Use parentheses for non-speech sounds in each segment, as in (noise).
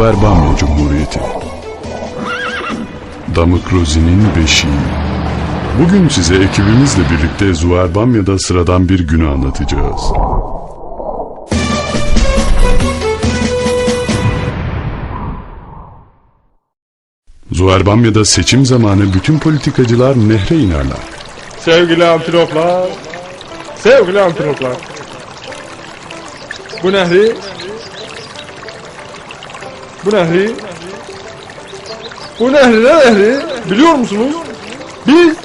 Zuerbamya Cumhuriyeti Damık Rozi'nin beşiği Bugün size ekibimizle birlikte Zuerbamya'da sıradan bir günü anlatacağız. Zuerbamya'da seçim zamanı bütün politikacılar nehre inerler. Sevgili antiloplar, sevgili antiloplar. Bu nehri, bu nehri, bu nehri ne nehri biliyor musunuz? Biz,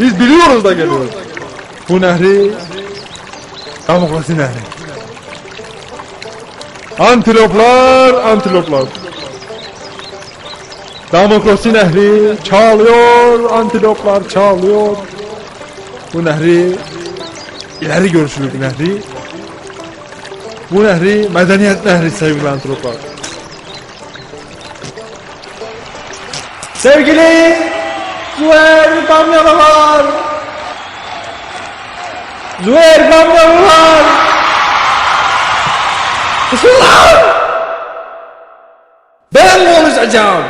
biz biliyoruz da geliyoruz. Bu nehri, demokrasi nehri. Antiloplar, antiloplar. Demokrasi nehri çağlıyor, antiloplar çağlıyor. Bu nehri ileri görüşlü bir nehri. Bu nehri medeniyet nehri sevgili antiloplar. Sevgili Zuhair Bamyalılar! Zuhair Bamyalılar! Fısıllar! Ben konuşacağım!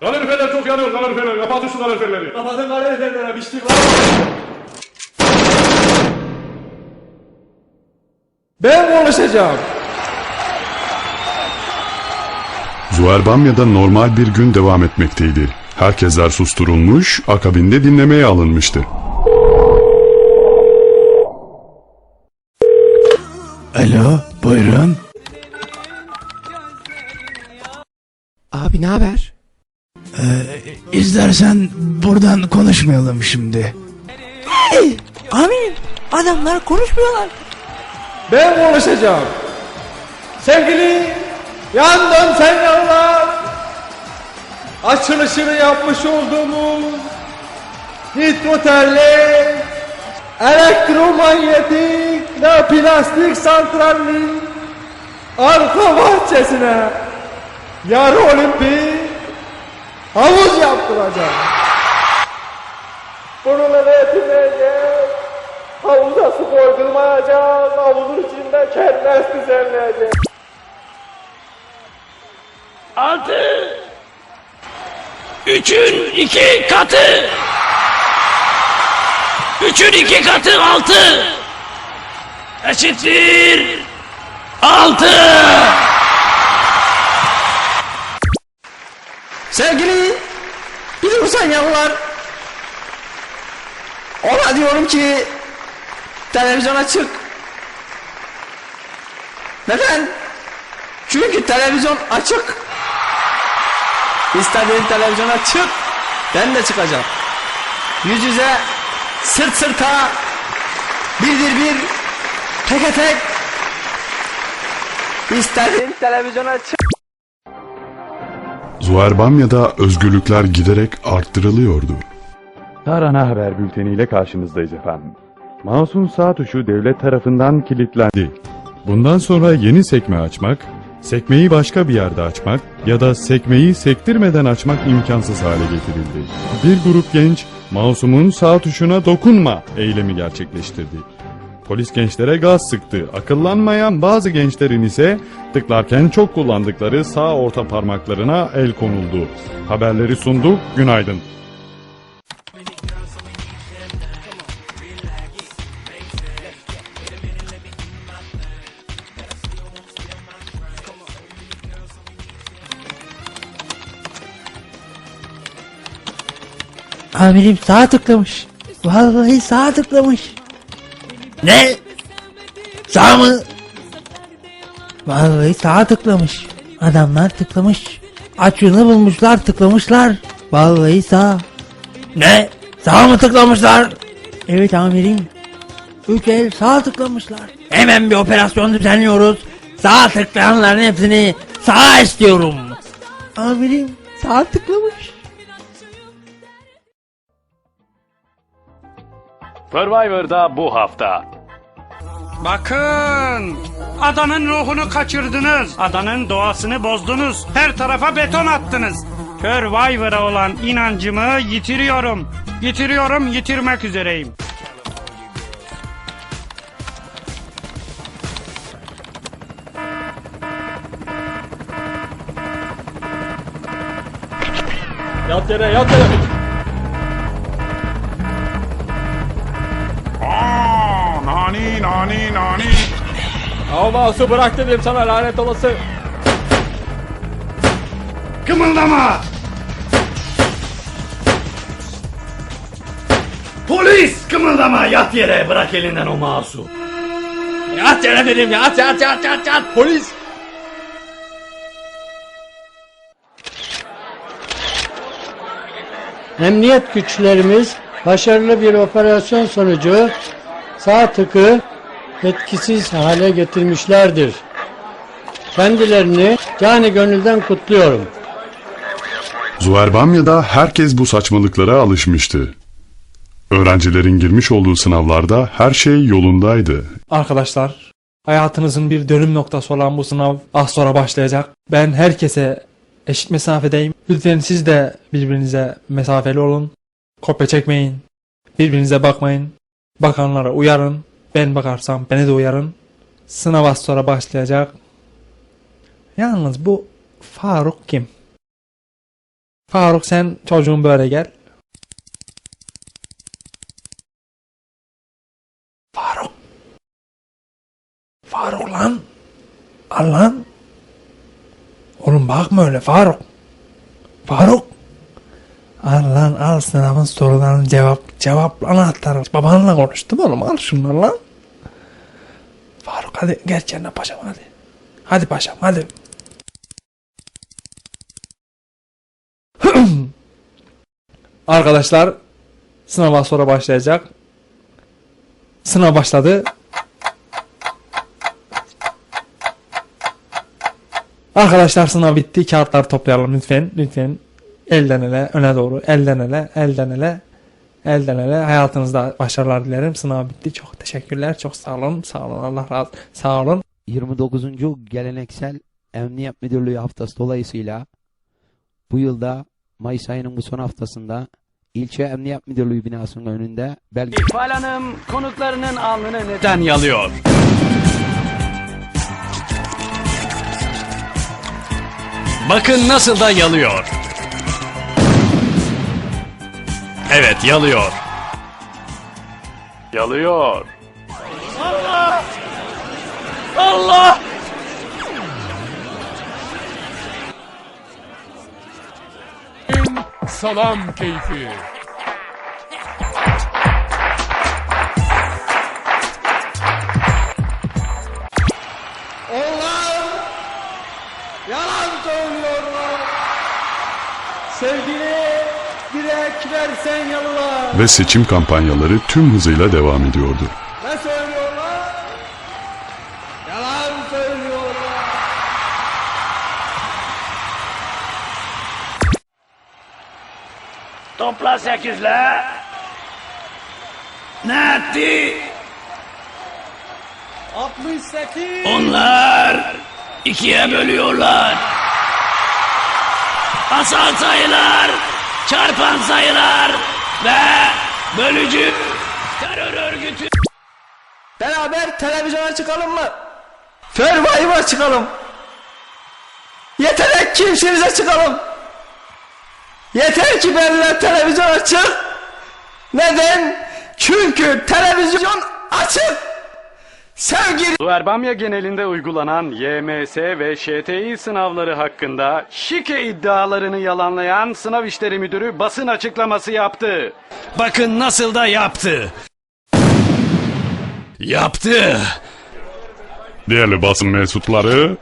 Kaloriferler çok yanıyor kaloriferler. Kapatın şu kaloriferleri. Kapatın kaloriferlere biçtik lan. Konuşacağım. Zuerbamya'da normal bir gün devam etmekteydi. Herkesler susturulmuş, akabinde dinlemeye alınmıştı. Alo, buyurun. Abi ne haber? İstersen buradan konuşmayalım şimdi. Amirim adamlar konuşmuyorlar. Ben konuşacağım. Sevgili yandım senyalar. Açılışını yapmış olduğumuz hidroterli elektromanyetik ve plastik santralin arka bahçesine yarı olimpik havuz yaptıracağım. Bununla ne yetinmeyeceğiz? Havuza su koydurmayacağız, havuzun içinde kermes düzenleyeceğiz. Altı. Üçün iki katı. Üçün iki katı altı. Eşittir. Altı. Sevgili bilim sanyalılar. Ona diyorum ki televizyona çık. Neden? Çünkü televizyon açık. İstediğin televizyona çık. Ben de çıkacağım. Yüz yüze, sırt sırta, birdir bir, teke tek. İstediğin televizyona çık. Zuerbamya'da özgürlükler giderek arttırılıyordu. Tarana Haber Bülteni ile karşınızdayız efendim. Mouse'un sağ tuşu devlet tarafından kilitlendi. Bundan sonra yeni sekme açmak, sekmeyi başka bir yerde açmak ya da sekmeyi sektirmeden açmak imkansız hale getirildi. Bir grup genç, mouse'umun sağ tuşuna dokunma eylemi gerçekleştirdi. Polis gençlere gaz sıktı. Akıllanmayan bazı gençlerin ise tıklarken çok kullandıkları sağ orta parmaklarına el konuldu. Haberleri sunduk, günaydın. Amirim sağa tıklamış. Vallahi sağa tıklamış. Ne? Sağ mı? Vallahi sağa tıklamış. Adamlar tıklamış. Açığını bulmuşlar tıklamışlar. Vallahi sağ. Ne? Sağ mı tıklamışlar? Evet amirim. Üç el sağ tıklamışlar. Hemen bir operasyon düzenliyoruz. Sağ tıklayanların hepsini sağ istiyorum. Amirim sağ tıklamış. Survivor'da bu hafta. Bakın! Adanın ruhunu kaçırdınız. Adanın doğasını bozdunuz. Her tarafa beton attınız. Survivor'a olan inancımı yitiriyorum. Yitiriyorum, yitirmek üzereyim. Yat yere, yat yere. Nani nani nani. Al mouse'u bırak dedim sana lanet olası. Kımıldama. Polis kımıldama yat yere bırak elinden o mouse'u. Yat yere dedim yat yat yat yat yat polis. Emniyet güçlerimiz başarılı bir operasyon sonucu sağ tıkı etkisiz hale getirmişlerdir. Kendilerini cani gönülden kutluyorum. Zuherbamya'da herkes bu saçmalıklara alışmıştı. Öğrencilerin girmiş olduğu sınavlarda her şey yolundaydı. Arkadaşlar, hayatınızın bir dönüm noktası olan bu sınav az sonra başlayacak. Ben herkese eşit mesafedeyim. Lütfen siz de birbirinize mesafeli olun. Kopya çekmeyin. Birbirinize bakmayın. Bakanlara uyarın. Ben bakarsam beni de uyarın. Sınav az sonra başlayacak. Yalnız bu Faruk kim? Faruk sen çocuğun böyle gel. Faruk. Faruk lan. Al lan. Oğlum bakma öyle Faruk. Faruk. Al lan al sınavın sorularını cevap cevap anahtarı. Babanla konuştum oğlum al şunları lan. Faruk hadi geç yerine paşam hadi. Hadi paşam hadi. (clears throat) Arkadaşlar sınava sonra başlayacak. Sınav başladı. Arkadaşlar sınav bitti. Kağıtları toplayalım lütfen. Lütfen. Elden ele, öne doğru. Elden ele, elden ele. Elden ele. Hayatınızda başarılar dilerim. Sınav bitti. Çok teşekkürler. Çok sağ olun. Sağ olun. Allah razı Sağ olun. 29. Geleneksel Emniyet Müdürlüğü haftası dolayısıyla bu yılda Mayıs ayının bu son haftasında ilçe Emniyet Müdürlüğü binasının önünde belge İkbal Hanım konuklarının alnını neden yalıyor? Bakın nasıl da yalıyor. Evet yalıyor. Yalıyor. Allah! Allah! Salam keyfi. Onlar yalan söylüyorlar. Sevgili direk versen yalılar. Ve seçim kampanyaları tüm hızıyla devam ediyordu. Ne söylüyorlar? Yalan söylüyorlar. Topla sekizle. Ne etti? 68 Onlar ikiye bölüyorlar. Asal sayılar, çarpan sayılar ve bölücü terör örgütü. Beraber televizyona çıkalım mı? Survivor'a çıkalım. Yetenek kimsinize çıkalım. Yeter ki benimle televizyon açık. Neden? Çünkü televizyon açık. Sevgili Erbamya genelinde uygulanan YMS ve ŞTİ sınavları hakkında şike iddialarını yalanlayan Sınav İşleri Müdürü basın açıklaması yaptı. Bakın nasıl da yaptı. Yaptı. Değerli basın mensupları,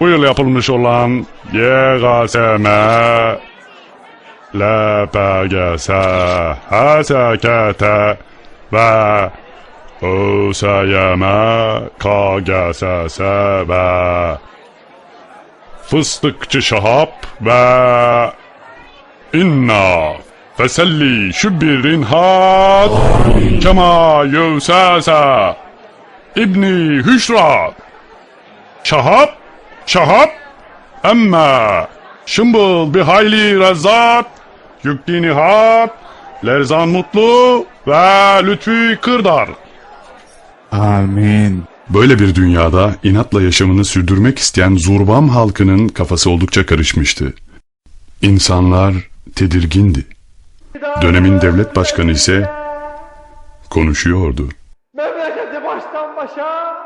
bu yıl yapılmış olan YGSM, LPGS, HSKT ve ÖSYM, KGSS ve Fıstıkçı Şahap ve İnna Feselli Şübbirin Had. Kema Yusasa İbni Hüşra. Şahap Şahap Emme Şımbıl bir hayli rezzat Yüklü Nihat Lerzan Mutlu ve Lütfi Kırdar Amin. Böyle bir dünyada inatla yaşamını sürdürmek isteyen Zurbam halkının kafası oldukça karışmıştı. İnsanlar tedirgindi. Dönemin devlet başkanı ise konuşuyordu. Memleketi baştan başa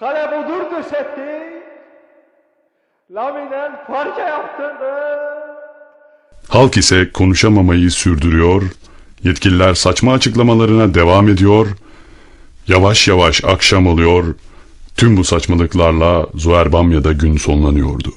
kale budur döşetti. Laminen parke yaptırdı. Halk ise konuşamamayı sürdürüyor, yetkililer saçma açıklamalarına devam ediyor, yavaş yavaş akşam oluyor, tüm bu saçmalıklarla Zuerbamya'da gün sonlanıyordu.